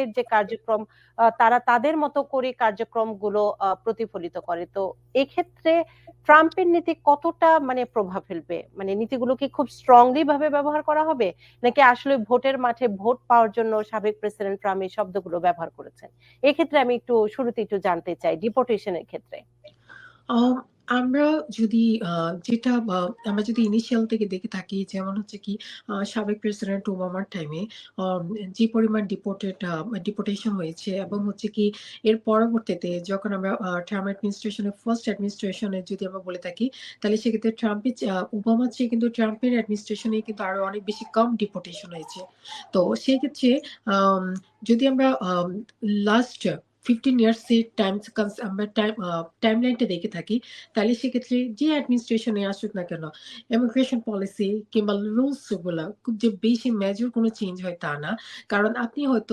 এর যে কার্যক্রম তারা তাদের মতো করে কার্যক্রমগুলো প্রতিফলিত করে। তো এক্ষেত্রে ট্রাম্পের নীতি কতটা মানে প্রভাব ফেলবে? মানে নীতিগুলো কি খুব স্ট্রংলি ভাবে ব্যবহার করা হবে? নাকি আসলে ভোটের মাঠে ভোট পাওয়ার জন্য সাবেক প্রেসিডেন্ট ট্রাম্প এই শব্দগুলো ব্যবহার করেছেন? এক্ষেত্রে আমি একটু শুরুতে একটু জানতে চাই ডিপোর্টেশন এর ক্ষেত্রে। আমরা যদি যেটা আমরা যদি ইনিশিয়াল থেকে দেখে থাকি যেমন হচ্ছে কি সাবেক প্রেসিডেন্ট ওবামার টাইমে যে পরিমাণ ডিপোর্টেড ডিপোর্টেশন হয়েছে এবং হচ্ছে কি এর পরবর্তীতে যখন আমরা ট্রাম্প অ্যাডমিনিস্ট্রেশন এর ফার্স্ট অ্যাডমিনিস্ট্রেশন যদি আমরা বলে থাকি, তাহলে সেক্ষেত্রে ট্রাম্পের ওবামার চেয়ে কিন্তু ট্রাম্পের অ্যাডমিনিস্ট্রেশন কিন্তু আরও অনেক বেশি কম ডিপোর্টেশন হয়েছে। তো সেক্ষেত্রে যদি আমরা আম লাস্ট 15 ইয়ার্স এর টাইমস আমরা টাইম লাইনটা দেখে থাকি, তাহলে সেক্ষেত্রে যে অ্যাডমিনিস্ট্রেশনে আসুক না কেন, ইমিগ্রেশন পলিসি কিংবা রুলসগুলা খুব যে বেশি মেজর কোনো চেঞ্জ হয় তা না। কারণ আপনি হয়তো